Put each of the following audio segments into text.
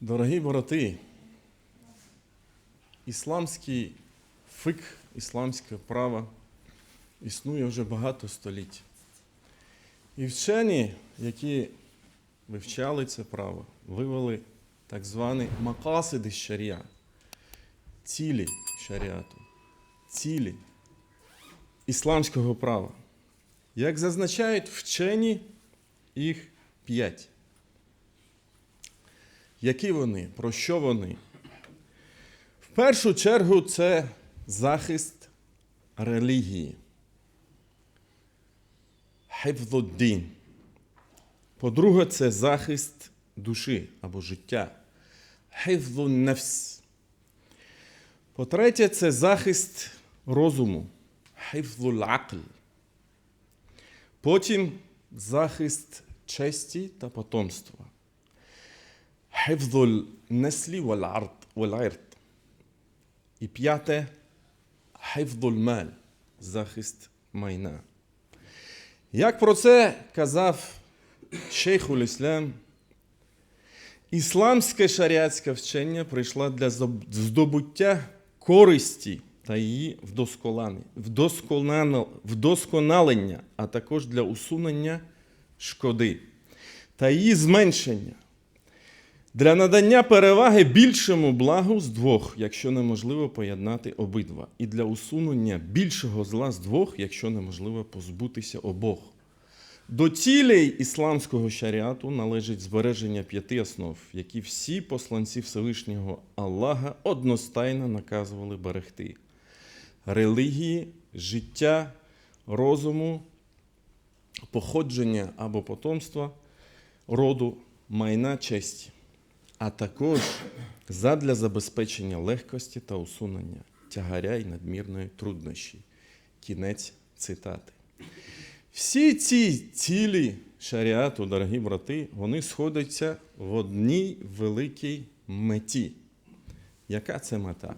Дорогі брати, ісламський фик, ісламське право існує вже багато століть. І вчені, які вивчали це право, вивели так звані макасиди шарія, цілі шаріату, цілі ісламського права. Як зазначають вчені, їх п'ять. Які вони? Про що вони? В першу чергу це захист релігії. Хевдоддін. По-друге, це захист душі або життя. Хевдуннефс. По-третє, це захист розуму. Хевдулакл. Потім захист честі та потомства. حفظ النسل والعرض والعرض. І п'яте حفظ المال, захист майна. Як про це казав шейхуль Іслам, ісламське шаріатське вчення прийшло для здоб- здобуття користі та її вдосконалення, вдосконал- вдосконалення, а також для усунення шкоди та її зменшення для надання переваги більшому благу з двох, якщо неможливо поєднати обидва, і для усунення більшого зла з двох, якщо неможливо позбутися обох. До цілей ісламського шаріату належить збереження п'яти основ, які всі посланці Всевишнього Аллаха одностайно наказували берегти: релігії, життя, розуму, походження або потомства, роду, майна, честі а також задля забезпечення легкості та усунення тягаря і надмірної труднощі. Кінець цитати. Всі ці цілі шаріату, дорогі брати, вони сходяться в одній великій меті. Яка це мета?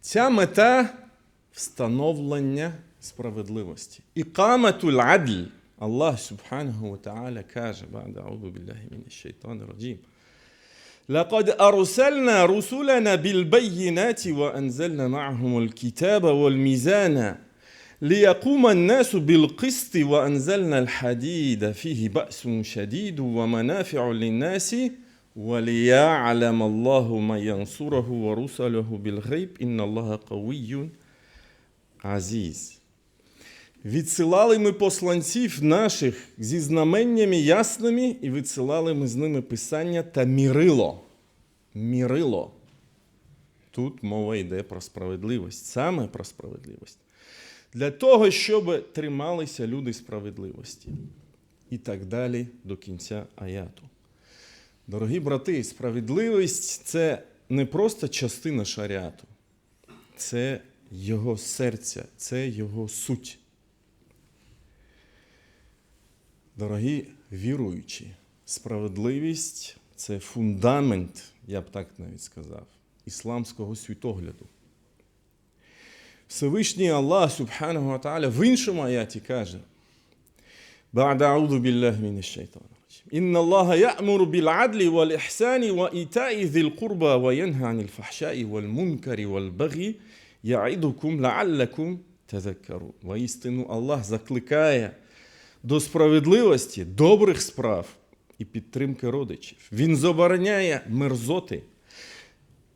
Ця мета встановлення справедливості. І адль. Аллах Субханаху каже, бада аузу білляхі міні шайтани раджім. لقد أرسلنا رسلنا بالبينات وأنزلنا معهم الكتاب والميزان ليقوم الناس بالقسط وأنزلنا الحديد فيه بأس شديد ومنافع للناس وليعلم الله من ينصره ورسله بالغيب إن الله قوي عزيز. Відсилали ми посланців наших зі знаменнями ясними, і відсилали ми з ними писання та мірило. Мірило. Тут мова йде про справедливість, саме про справедливість. Для того, щоб трималися люди справедливості. І так далі до кінця аяту. Дорогі брати, справедливість це не просто частина шаріату, це його серця, це його суть. Дорогі віруючі, справедливість це фундамент, я б так навіть сказав, ісламського світогляду. Всевишній Аллах Субханаху ва Та'аля в іншому аяті каже: بعد أعوذ بالله من الشيطان الرجيم إن الله يأمر بالعدل والإحسان وإيتاء ذي القربى وينهى عن الفحشاء والمنكر والبغي يعظكم لعلكم تذكرون Воістину Аллах закликає до справедливості, добрих справ і підтримки родичів. Він забороняє мерзоти,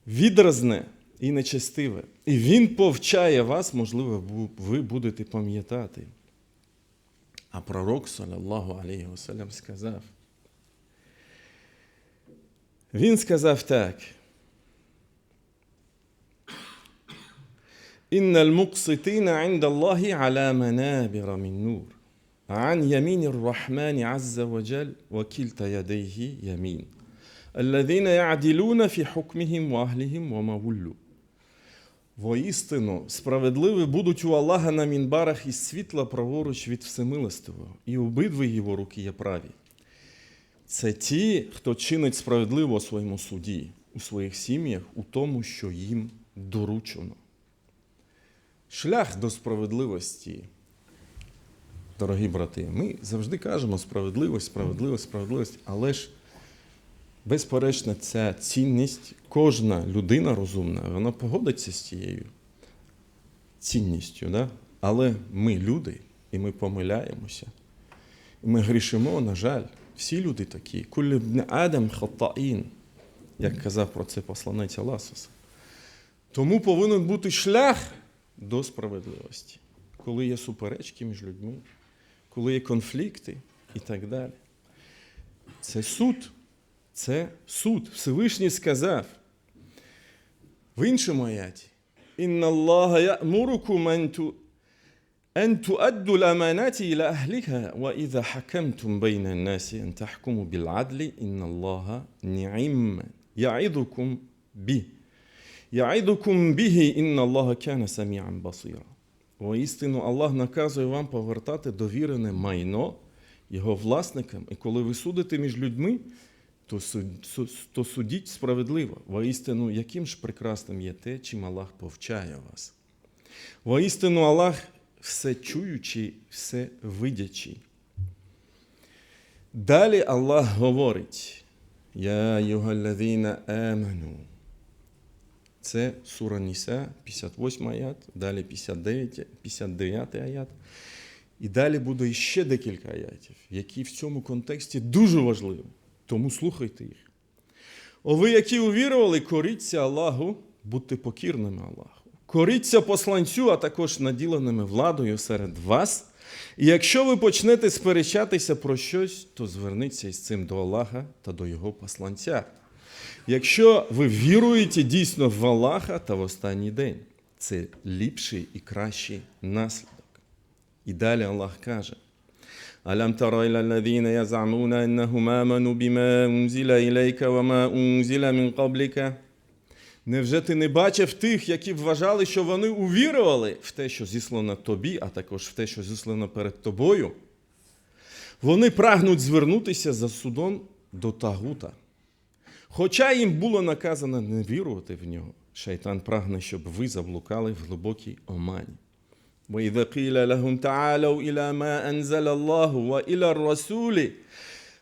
відразне і нечестиве. І він повчає вас, можливо, ви будете пам'ятати. А пророк, саллаху алейхи вассалям, сказав. Він сказав так. Інна аль-мукситина інда Аллахі аля манабіра мін нур. عن يمين الرحمن عز وجل وكلتا يديه يمين الذين يعدلون في حكمهم وأهلهم وما ولوا Воістину, справедливі будуть у Аллаха на мінбарах із світла праворуч від Всемилостивого, і обидві його руки є праві. Це ті, хто чинить справедливо у своєму суді, у своїх сім'ях, у тому, що їм доручено. Шлях до справедливості Дорогі брати, ми завжди кажемо справедливість, справедливість, справедливість, але ж безперечно, ця цінність, кожна людина розумна, вона погодиться з цією цінністю. Да? Але ми люди, і ми помиляємося. І ми грішимо, на жаль, всі люди такі. Кулі бн Адам хатаїн, як казав про це посланець Аласуса. Тому повинен бути шлях до справедливості, коли є суперечки між людьми, коли є конфлікти і так далі. Це суд. Це суд. Всевишній сказав в іншому аяті. Інна Аллаха я'мурукум ан ту أن تؤدوا الأمانات إلى أهلها وإذا حكمتم بين الناس أن تحكموا بالعدل إن الله نعم يعظكم به يعظكم به إن الله كان سميعا بصيرا Воістину Аллах наказує вам повертати довірене майно його власникам, і коли ви судите між людьми, то, суд- то судіть справедливо. Воістину, яким ж прекрасним є те, чим Аллах повчає вас. Воістину Аллах все чуючий, все видячий. Далі Аллах говорить: Я югалladhina аману. Це сура Ніса, 58 аят, далі 59, 59 аят. І далі буде ще декілька аятів, які в цьому контексті дуже важливі. Тому слухайте їх. О ви, які увірували, коріться Аллаху, будьте покірними Аллаху. Коріться посланцю, а також наділеними владою серед вас. І якщо ви почнете сперечатися про щось, то зверніться із цим до Аллаха та до його посланця. Якщо ви віруєте дійсно в Аллаха та в останній день, це ліпший і кращий наслідок. І далі Аллах каже: ألم تر إلى الذين يزعمون أنهم آمنوا بما أنزل إليك وما أنزل من قبلك Невже ти не бачив тих, які вважали, що вони увірували в те, що зіслано тобі, а також в те, що зіслано перед тобою? Вони прагнуть звернутися за судом до Тагута. Хоча їм було наказано не вірувати в нього, шайтан прагне, щоб ви заблукали в глибокій омані. وإذا قيل لهم تعالوا إلى ما أنزل الله وإلى الرسول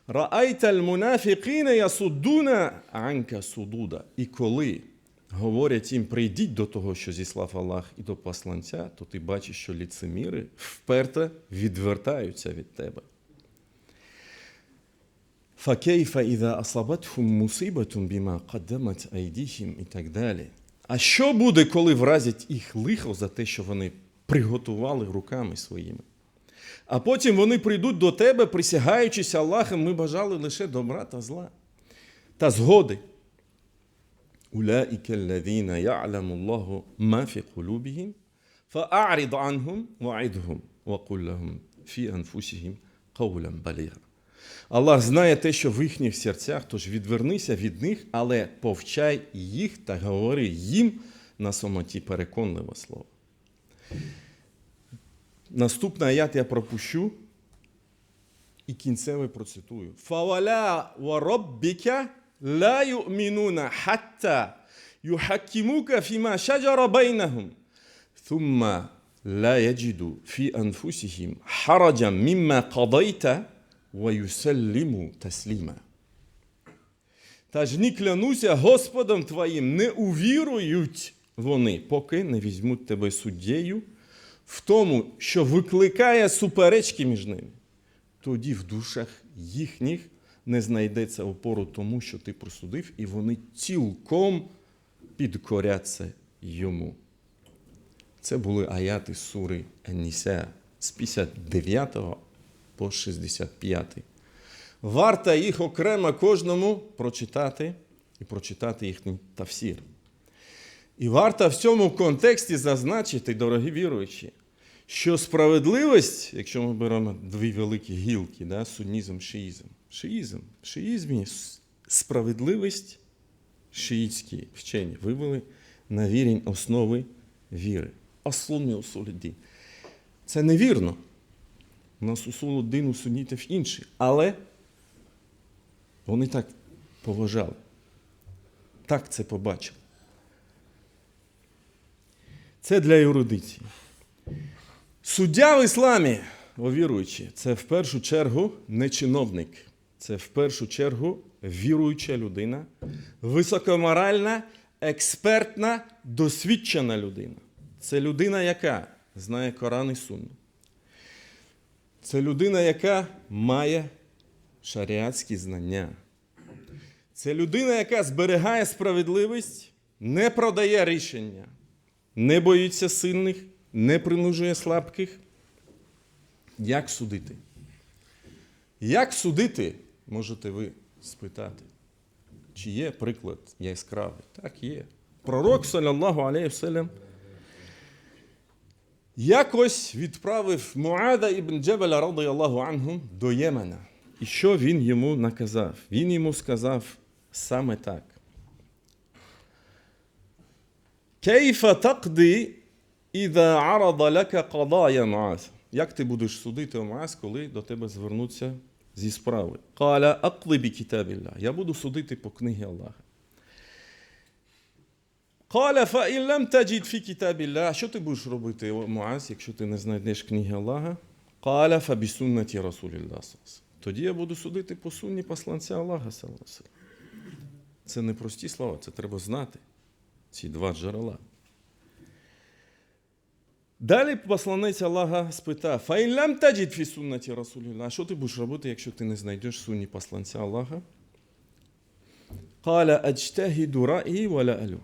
رأيت المنافقين يصدون عنك صدودا. І коли говорять їм, прийдіть до того, що зіслав Аллах і до посланця, то ти бачиш, що ліцеміри вперто відвертаються від тебе. فكيف إذا أصابتهم مصيبة بما قدمت أيديهم і так далі. А що буде, коли вразять їх лихо за те, що вони приготували руками своїми? А потім вони прийдуть до тебе, присягаючись Аллахом, ми бажали лише добра та зла та згоди. أولئك الذين يعلم الله ما في قلوبهم فأعرض عنهم وعدهم وقل لهم في أنفسهم قولا بليغا Аллах знає те, що в їхніх серцях, тож відвернися від них, але повчай їх та говори їм на самоті переконливе слово. Наступний аят я пропущу і кінцевий процитую. Фаваля ва раббіка ла ю'мінуна хатта юхаккімука фіма шаджара байнахум. ثم لا يجدوا في أنفسهم حرجا مما قضيت ويسلموا تسليما. Та ж ні клянуся Господом твоїм, не увірують вони, поки не візьмуть тебе суддєю в тому, що викликає суперечки між ними. Тоді в душах їхніх не знайдеться опору тому, що ти просудив, і вони цілком підкоряться йому. Це були аяти сури Аніса з 59 по 65. Варто їх окремо кожному прочитати і прочитати їхній тафсір. І варто в цьому контексті зазначити, дорогі віруючі, що справедливість, якщо ми беремо дві великі гілки, да, сунізм, шиїзм, шиїзм, в шиїзмі справедливість шиїцькі вчені вивели на вірень основи віри. Аслун усуліддін. Це невірно. У нас усул один, у сунітів інший. Але вони так поважали. Так це побачили. Це для юридиції. Суддя в ісламі, о віруючі, це в першу чергу не чиновник. Це в першу чергу віруюча людина, високоморальна, експертна, досвідчена людина. Це людина, яка знає Коран і Сунну. Це людина, яка має шаріатські знання. Це людина, яка зберігає справедливість, не продає рішення, не боїться сильних, не принужує слабких. Як судити? Як судити, можете ви спитати? Чи є приклад яскравий? Так, є. Пророк, саллаллаху алейхи вселям, якось відправив Муада ібн Джебеля, радияллаху анху, до Ємена. І що він йому наказав? Він йому сказав саме так. Кейфа тaqdi іда арада лака qadaya Муаз. Як ти будеш судити, Муаз, коли до тебе звернуться зі справи? Каля акли бі. Я буду судити по книгі Аллаха. Каля фа ін лам таджид фі китабілля. Що ти будеш робити, Муаз, якщо ти не знайдеш книги Аллаха? Каля фа бі суннаті Расулілля. Тоді я буду судити по сунні посланця Аллаха. Це не прості слова, це треба знати. Ці два джерела. Далі посланець Аллаха спитав: Фаїн лам таджид фі суннаті Расулілля. А що ти будеш робити, якщо ти не знайдеш сунні посланця Аллаха? Каля аджтагіду раї валя алю.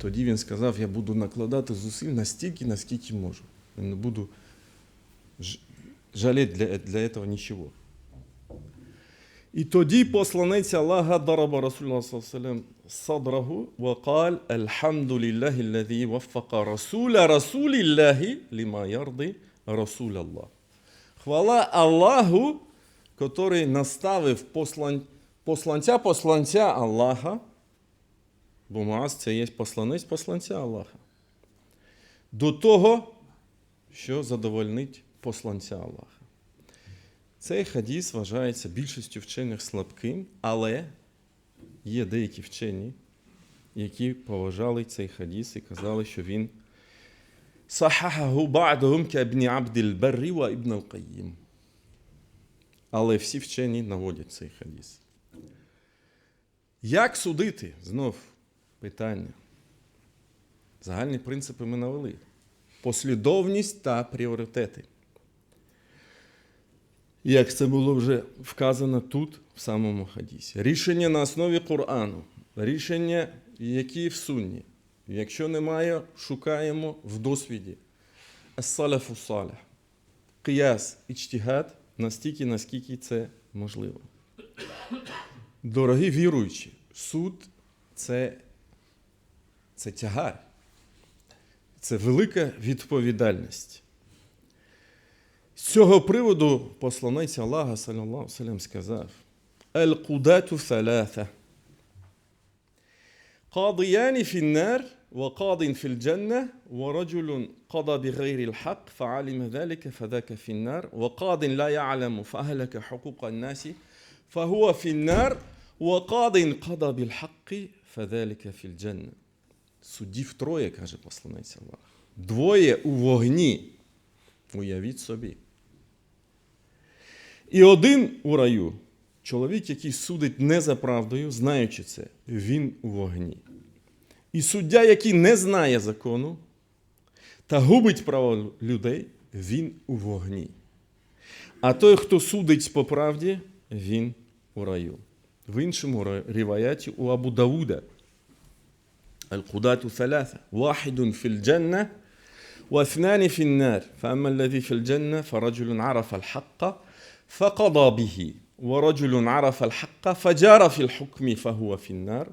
Тоді він сказав, я буду накладати зусиль настільки, наскільки можу. Я не буду жаліти для, для цього нічого. І тоді посланець Аллаха дараба Расулла садрагу вакаль Альхамдуліллахі лladhi вафака Расуля Расуліллахі ліма ярди Аллах. Хвала Аллаху, який наставив послан... посланця посланця Аллаха бо Муаз це є посланець посланця Аллаха, до того, що задовольнить посланця Аллаха. Цей хадіс вважається більшістю вчених слабким, але є деякі вчені, які поважали цей хадіс і казали, що він кабні Абділь ва Ібн Ал-Каїм. Але всі вчені наводять цей хадіс. Як судити? Знов питання. Загальні принципи ми навели. Послідовність та пріоритети. Як це було вже вказано тут, в самому хадісі. Рішення на основі Корану, рішення, які в сунні. Якщо немає, шукаємо в досвіді. Ас-салафу салих. Кияс, ічтігад, настільки, наскільки це можливо. Дорогі віруючі, суд це, це тягар. Це велика відповідальність. З цього приводу посланець Аллаха саллаллаху салям сказав: Аль-Кудату ثلاثة قاضيان في النار وقاض في الجنة ورجل قضى بغير الحق فعلم ذلك فذاك في النار وقاض لا يعلم فأهلك حقوق الناس فهو في النار وقاض قضى بالحق فذلك في الجنة Суддів троє, каже посланець Аллаха. Двоє у вогні. Уявіть собі. І один у раю, чоловік, який судить не за правдою, знаючи це, він у вогні. І суддя, який не знає закону та губить право людей, він у вогні. А той, хто судить по правді, він у раю. В іншому ріваяті у Абу Давуда. القضاة ثلاثة واحد في الجنة واثنان في النار فأما الذي في الجنة فرجل عرف الحق فقضى به ورجل عرف الحق فجار في الحكم فهو في النار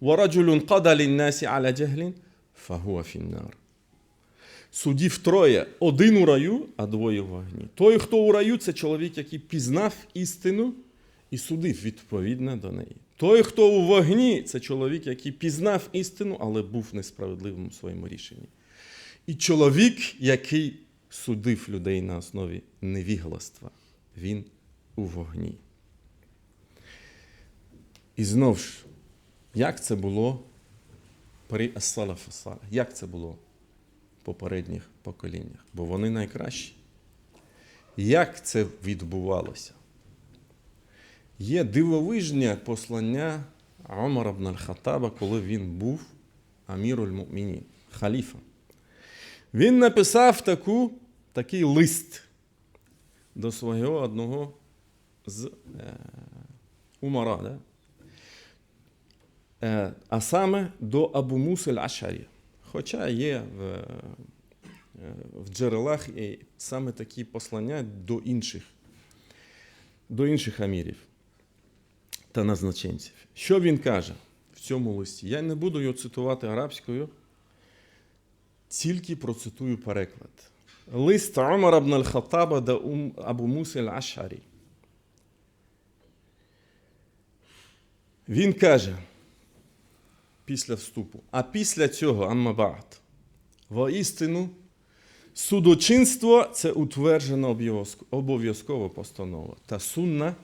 ورجل قضى للناس على جهل فهو في النار Судів троє, один у раю, а двоє в вогні. Той, хто у раю, це чоловік, який пізнав істину і судив відповідно до неї. Той, хто у вогні, це чоловік, який пізнав істину, але був несправедливим у своєму рішенні. І чоловік, який судив людей на основі невігластва, він у вогні. І знов ж, як це було при Ас-Салаф Як це було в попередніх поколіннях? Бо вони найкращі. Як це відбувалося? Є дивовижне послання Омара бн Аль-Хаттаба, коли він був Аміруль Мумінін, халіфа. Він написав таку, такий лист до свого одного з е, умара, да? е, а саме до Абу Мусель Ашарі. Хоча є в, е, в джерелах і саме такі послання до інших, до інших амірів та назначенців. Що він каже в цьому листі? Я не буду його цитувати арабською, тільки процитую переклад. Лист Умара бн Аль-Хаттаба до Абу Мусель Ашарі. Він каже після вступу, а після цього Аммабад. Воістину, судочинство це утверджена обов'язк- обов'язкова постанова та сунна,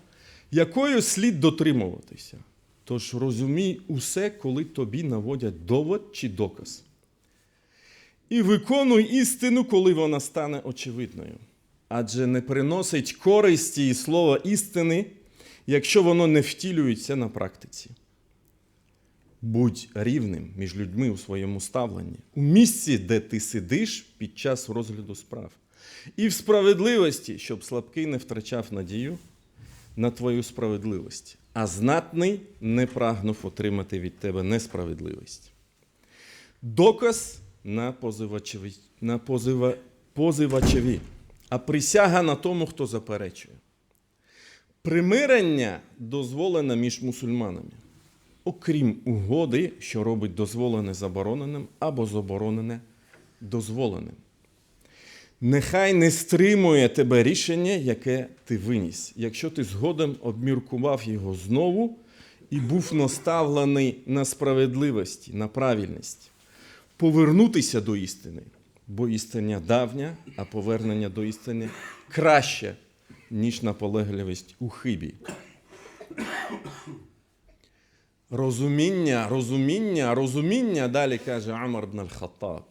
якою слід дотримуватися. Тож розумій усе, коли тобі наводять довод чи доказ. І виконуй істину, коли вона стане очевидною. Адже не приносить користі і слова істини, якщо воно не втілюється на практиці. Будь рівним між людьми у своєму ставленні, у місці, де ти сидиш під час розгляду справ, і в справедливості, щоб слабкий не втрачав надію на твою справедливість, а знатний не прагнув отримати від тебе несправедливість. Доказ на позивачеві, на позива, позивачеві, а присяга на тому, хто заперечує. Примирення дозволене між мусульманами, окрім угоди, що робить дозволене забороненим або заборонене дозволеним. Нехай не стримує тебе рішення, яке ти виніс, якщо ти згодом обміркував його знову і був наставлений на справедливості, на правильність, повернутися до істини, бо істина давня, а повернення до істини краще, ніж наполегливість у хибі. Розуміння, розуміння, розуміння, далі каже Амар бн Аль-Хаттаб.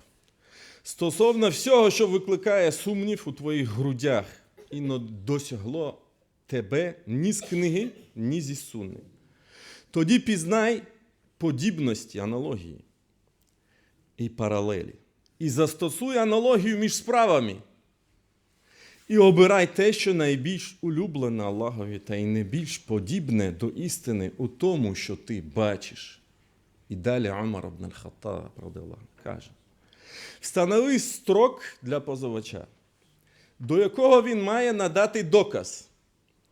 Стосовно всього, що викликає сумнів у твоїх грудях, і не досягло тебе ні з книги, ні зі сунни. Тоді пізнай подібності, аналогії і паралелі. І застосуй аналогію між справами. І обирай те, що найбільш улюблене Аллахові, та й найбільш подібне до істини у тому, що ти бачиш. І далі ibn al-Khattab радилlahu, каже: Встанови строк для позивача, до якого він має надати доказ.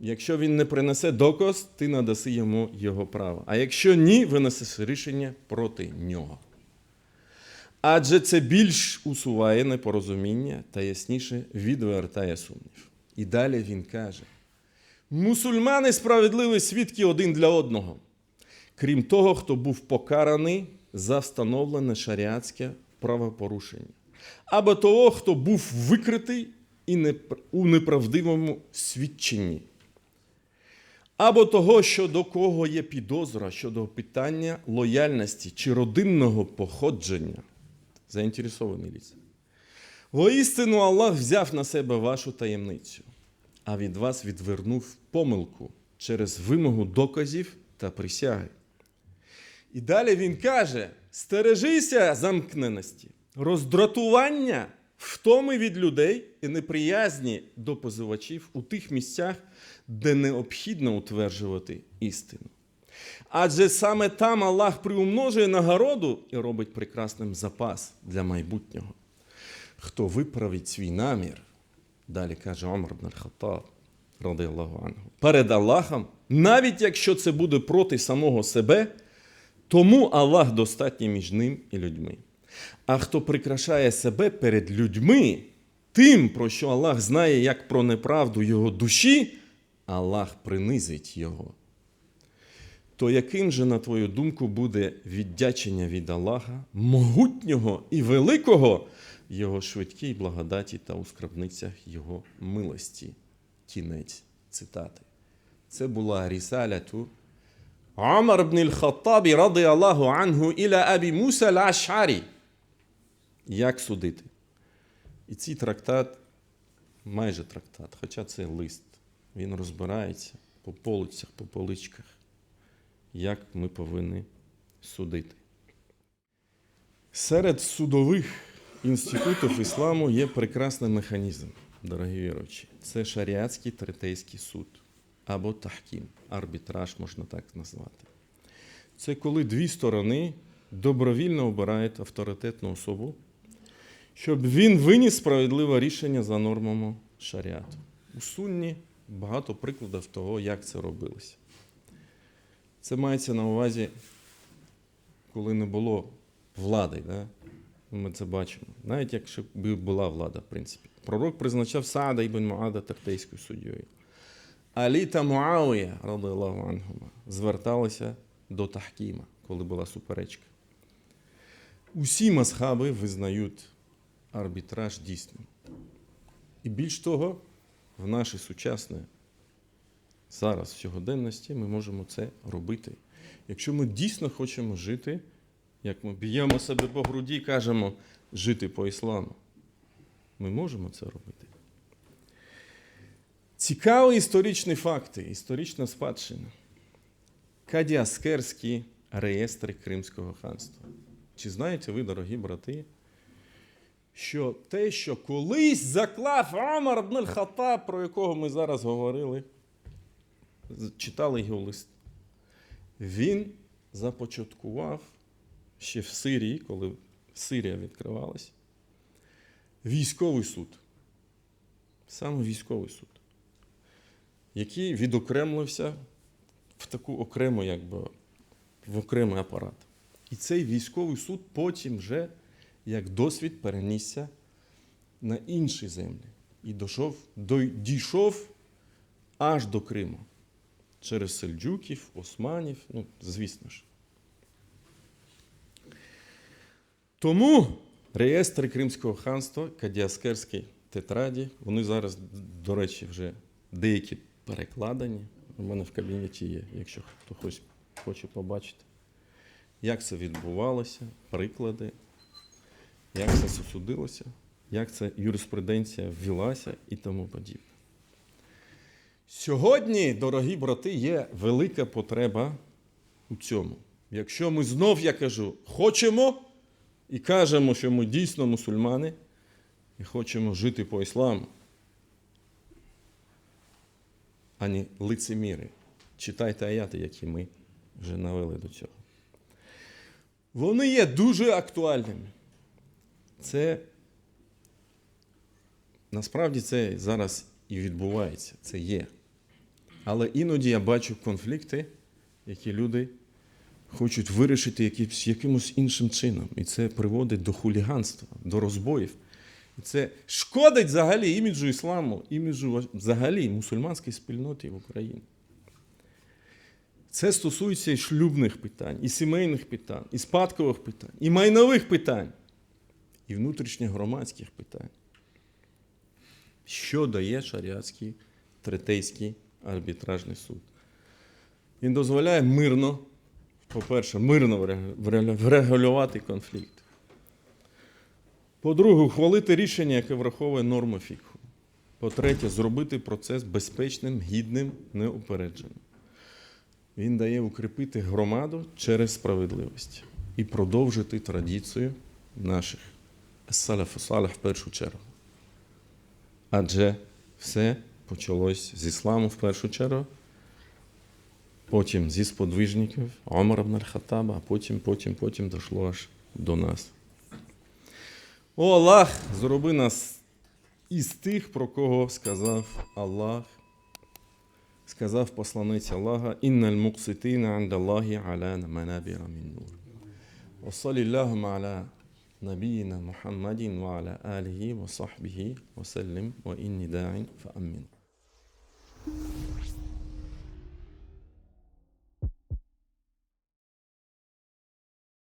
Якщо він не принесе доказ, ти надаси йому його право. А якщо ні, винесеш рішення проти нього. Адже це більш усуває непорозуміння та ясніше відвертає сумнів. І далі він каже: мусульмани справедливі свідки один для одного, крім того, хто був покараний за встановлене шаріатське правопорушення, або того, хто був викритий і непр- у неправдивому свідченні, або того, що до кого є підозра щодо питання лояльності чи родинного походження. Заінтересований ліс. Воістину Аллах взяв на себе вашу таємницю, а від вас відвернув помилку через вимогу доказів та присяги. І далі він каже: стережися замкненості, роздратування, втоми від людей і неприязні до позивачів у тих місцях, де необхідно утверджувати істину. Адже саме там Аллах приумножує нагороду і робить прекрасним запас для майбутнього. Хто виправить свій намір, далі каже Омар бн Аль-Хаттаб, радилlahu анху, перед Аллахом, навіть якщо це буде проти самого себе, тому Аллах достатній між ним і людьми. А хто прикрашає себе перед людьми, тим, про що Аллах знає як про неправду його душі, Аллах принизить його. То яким же, на твою думку, буде віддячення від Аллаха, могутнього і великого, його швидкій благодаті та у скарбницях його милості? Кінець цитати. Це була рісаляту Умар ibn al-Khattab радиаллаху анху іля Абі Муса. Як судити? І цей трактат, майже трактат, хоча це лист, він розбирається по полицях, по поличках, як ми повинні судити. Серед судових інститутів ісламу є прекрасний механізм, дорогі віруючі. Це шаріатський третейський суд або тахкім, арбітраж можна так назвати. Це коли дві сторони добровільно обирають авторитетну особу, щоб він виніс справедливе рішення за нормами шаріату. У сунні багато прикладів того, як це робилося. Це мається на увазі, коли не було влади. Да? Ми це бачимо. Навіть якщо б була влада, в принципі. Пророк призначав Саада ібн Муада тахтейською суддєю. Алі та Муавія, радилlahu анхума, зверталися до Тахкіма, коли була суперечка. Усі масхаби визнають арбітраж дійсним. І більш того, в нашій сучасній зараз в сьогоденності ми можемо це робити. Якщо ми дійсно хочемо жити, як ми б'ємо себе по груді і кажемо жити по ісламу, ми можемо це робити. Цікаві історичні факти, історична спадщина. Кадіаскерські реєстри Кримського ханства. Чи знаєте ви, дорогі брати, що те, що колись заклав Омар ібн аль-Хаттаб, про якого ми зараз говорили, читали його лист, він започаткував ще в Сирії, коли Сирія відкривалась, військовий суд. Саме військовий суд, який відокремлився в таку окрему, якби, в окремий апарат. І цей військовий суд потім вже як досвід перенісся на інші землі і дійшов, дійшов аж до Криму через сельджуків, османів, ну, звісно ж. Тому реєстри Кримського ханства, Кадіаскерській тетраді, вони зараз, до речі, вже деякі перекладені. У мене в кабінеті є, якщо хто хоче, побачити, як це відбувалося, приклади, як це судилося, як ця юриспруденція ввелася і тому подібне. Сьогодні, дорогі брати, є велика потреба у цьому. Якщо ми знов, я кажу, хочемо і кажемо, що ми дійсно мусульмани і хочемо жити по ісламу, а не лицеміри. Читайте аяти, які ми вже навели до цього. Вони є дуже актуальними. Це насправді це зараз і відбувається, це є. Але іноді я бачу конфлікти, які люди хочуть вирішити якимось іншим чином. І це приводить до хуліганства, до розбоїв. Це шкодить взагалі іміджу ісламу, іміджу взагалі мусульманської спільноти в Україні. Це стосується і шлюбних питань, і сімейних питань, і спадкових питань, і майнових питань, і внутрішньогромадських питань. Що дає шаріатський третейський арбітражний суд? Він дозволяє мирно, по-перше, мирно вре- вре- врегулювати конфлікт. По-друге, ухвалити рішення, яке враховує норми фікху. По-третє, зробити процес безпечним, гідним, неупередженим. Він дає укріпити громаду через справедливість і продовжити традицію наших салафу салах в першу чергу. Адже все почалось з ісламу в першу чергу, потім зі сподвижників Омара ібн аль-Хаттаба, а потім, потім, потім дійшло аж до нас. О Аллах, зроби нас із тих, про кого сказав Аллах, сказав посланець Аллаха, «Інналь муқситина анда Аллахі аля манабіра мін нур». وصلي اللهم على نبينا محمد وعلى آله وصحبه وسلم وإني داع فأمن